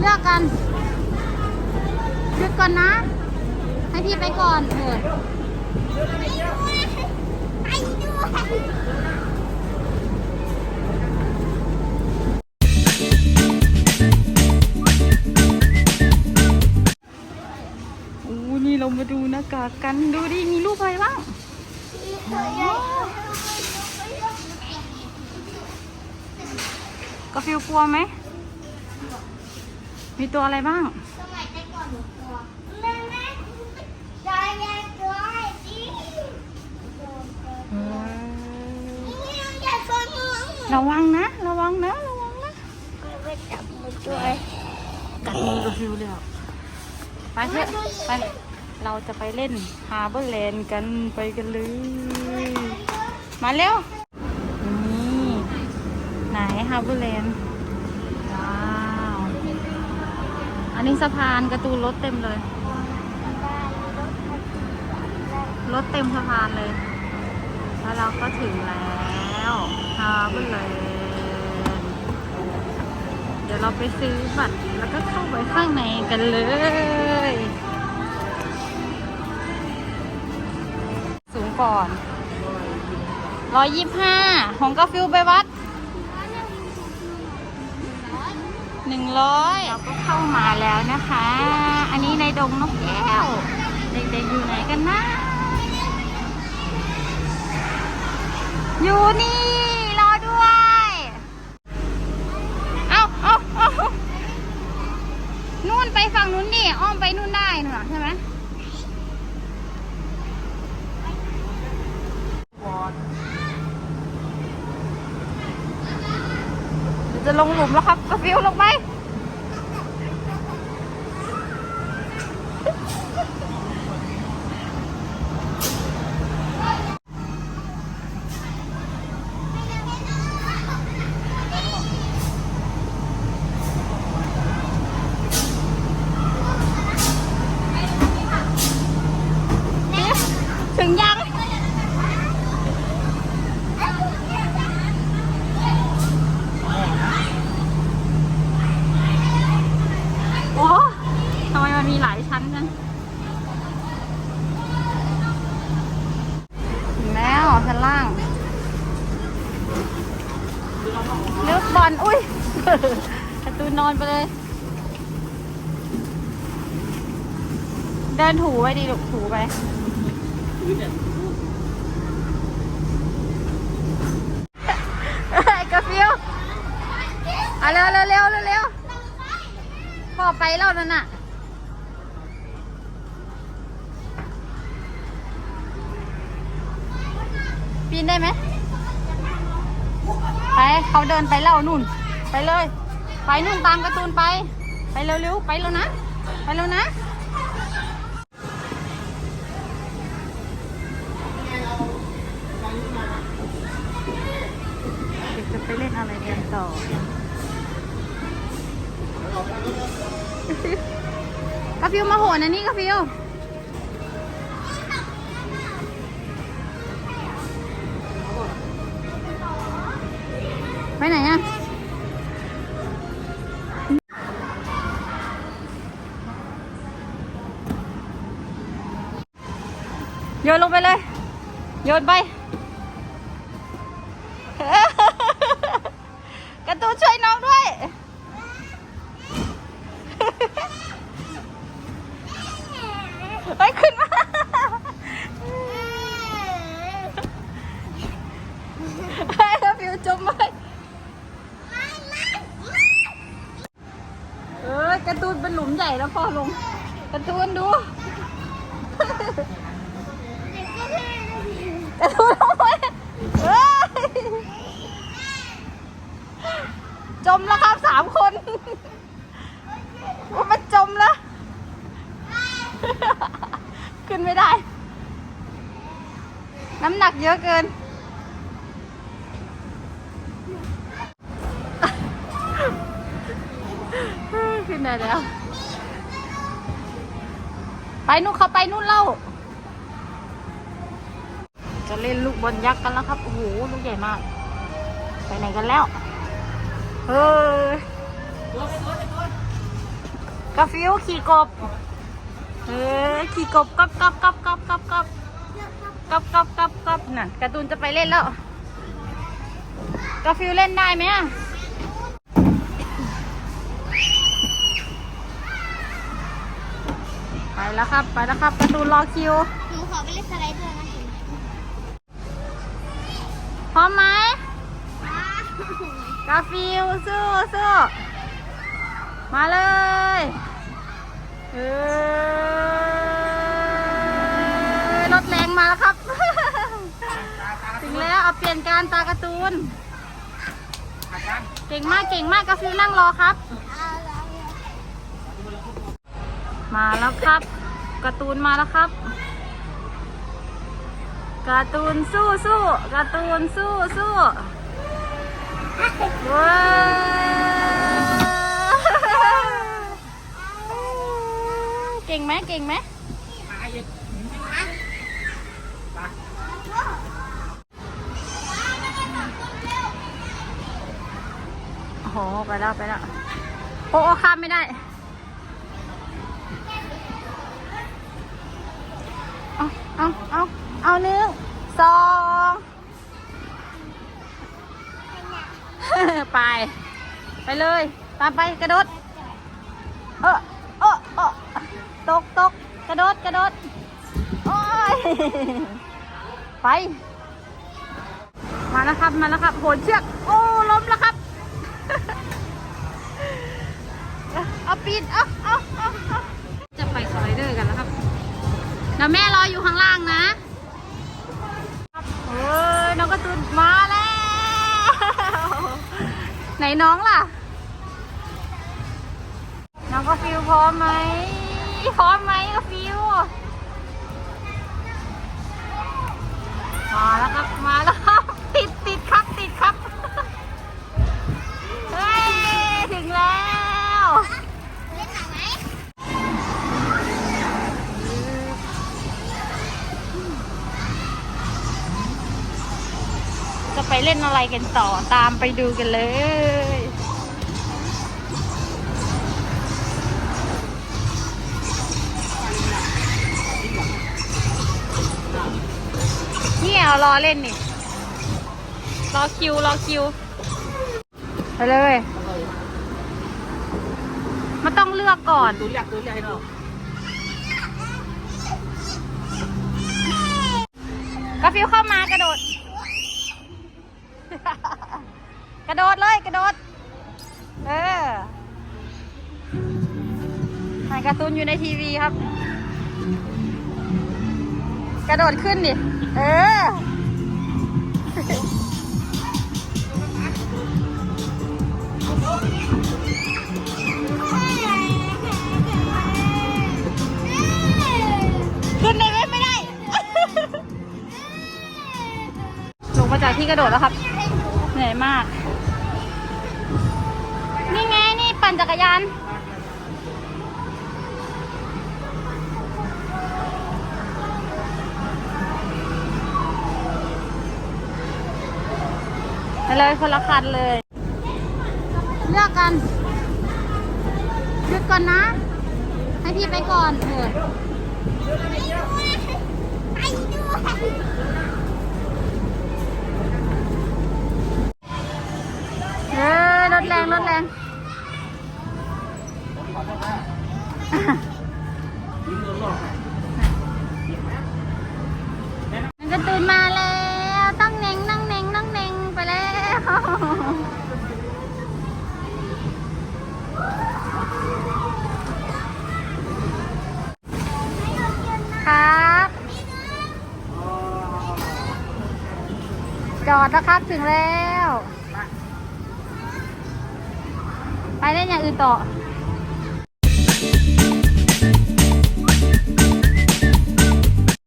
เลือกกันหยุดก่อนนะ ให้พี่ไปก่อนเออไปด้วยโอ้นี่เรามาดูหน้ากากกันดูดิ มีรูปอะไรบ้างกาฟิลกลัวไหม มีตัวอะไรบ้าง สมัยแต่ก่อนหนูกลัวแม่แม่ยายยายกลัวไอ้ดินี่อย่าชนมือระวังนะ ระวังนะ ระวังนะไปจับมือด้วยกัดมือกาฟิลเลยไปเถอะไปเราจะไปเล่นฮาร์เบอร์แลนด์กันไปกันเลย มาเร็ว นี่ ไหนฮาร์เบอร์แลนด์ว้าว อันนี้สะพานกระตูนรถเต็มเลย รถเต็มสะพานเลย แล้วเราก็ถึงแล้วฮาเบอร์แลนด์เดี๋ยวเราไปซื้อบัตรแล้วก็เข้าไปข้างในกันเลย สูงก่อนร้อยยี่ห้าของกาฟิลไปวัด หนึ่งร้อยเราก็เข้ามาแล้วนะคะ อันนี้ในดงนกแก้ว เด็กๆอยู่ไหนกันนะ อยู่นี่ รอด้วย เอาเอาเอานู่นไปฝั่งนู้นดิอ้อมไปนู่นได้นู่นน่ะใช่ไหม เดี๋ยว จะลงหลุมแล้วครับกระฟิวลงไปถึงยัง โอ้ทำไมมันมีหลายชั้นจังถึงแล้วชั้นล่าง เลือกบอลอุ้ยการะตูนนอนไปเลย เดินถูไปดิลูกถูไปเอ้กาฟิวเอาเร็วเร็วเร็วเร็วเร็วพ่อไปแล้วนั่นน่ะปีนได้ไหม เขาเดินไปแล้วนู่น ไปเลย ไปนู่นตามการ์ตูนไป ไปเร็วๆไปแล้วนะ ไปแล้วนะเด็กจะไปเล่นอะไรกันต่อกาฟิวมาโหนอันนี้กาฟิว ยนลงไปเลย โยนไป กระตูนช่วยน้องด้วย ไปขึ้นมาไปแล้วฟิวจมไปเออกระตูนเป็นหลุมใหญ่แล้วพอลง กระตูนดู การะตูนลงไปเฮ้ยจมแล้วครับสามคนว่ามันจมแล้ว ขึ้นไม่ได้ น้ำหนักเยอะเกิน ขึ้นได้แล้ว ไปนู่นเขาไปนู่นเล่า จะเล่นลูกบอลยักษ์กันแล้วครับ โอ้โห ลูกใหญ่มาก ไปไหนกันแล้ว เฮ้ยกาฟิวขี่กบเออขี่กบกบกบกบกบกบกบกบกบกบกบน่ะการ์ตูนจะไปเล่นแล้วกาฟิวเล่นได้ไหมอะไปแล้วครับ ไปแล้วครับกร์ตูนรอคิว หนูขอไปเล่นสไลเดอร์นะคุณ พ ร้อมไหมกาฟิวสู้สู้มาเลยเออรถแรงมาแล้วครับ ถึงแล้วเอาเปลี่ยนการตาการ์ตูน เก่งมากเก่งมากกาฟิวนั่งรอครับ มาแล้วครับการ์ตูนมาแล้วครับ การ์ตูนสู้สู้การ์ตูนสู้สู้ว้าวเก่งไหมเก่งไหมโอ้โหไปแล้วไปแล้วโอ้โอ้ข้ามไม่ได้เอาเอาเอา เอาหนึ่งสองไป ไปเลยตามไปกระโดด เออเออเออตกตกกระโดดกระโดด โอ้ย ไป มาแล้วครับมาแล้วครับโหนเชือก โอ้ล้มแล้วครับ เอาปีนเอาเอาเอาเอาจะไปสไลเดอร์กันแล้วครับ เดี๋ยวแม่รออยู่ข้างล่างนะ ไหนน้องล่ะ น้องก็ฟิวพร้อมไหมพร้อมไหมก็ฟิวมาแล้วครับมาแล้วครับติดติดครับติดครับ เล่นอะไรกันต่อตามไปดูกันเลย เนี่ยรอเล่นนี่ รอคิว รอคิว ไปเลย มันต้องเลือกก่อน ตัวเรียกตัวเรียกให้เรากาฟิวเข้ามากระโดด กระโดดเลยกระโดด เออถ่ายการ์ตูนอยู่ในทีวีครับ กระโดดขึ้นดิ เออ ขึ้นได้ไหมไม่ได้ ลงมาจากที่กระโดดแล้วครับ เหนื่อยมาก นี่ไงนี่ปั่นจักรยานไปเลยคนละคันเลย เลือกกันหยุดก่อนนะ ให้พี่ไปก่อนเออไปด้วย ถแรงรถแรงมันก็ตื่นมาแล้วตั้งเน่งนั่งเน่งนั่งเน่งไปแล้วครับจอดแล้วครับถึงแล้ว ไปเล่นอย่างอื่นต่อ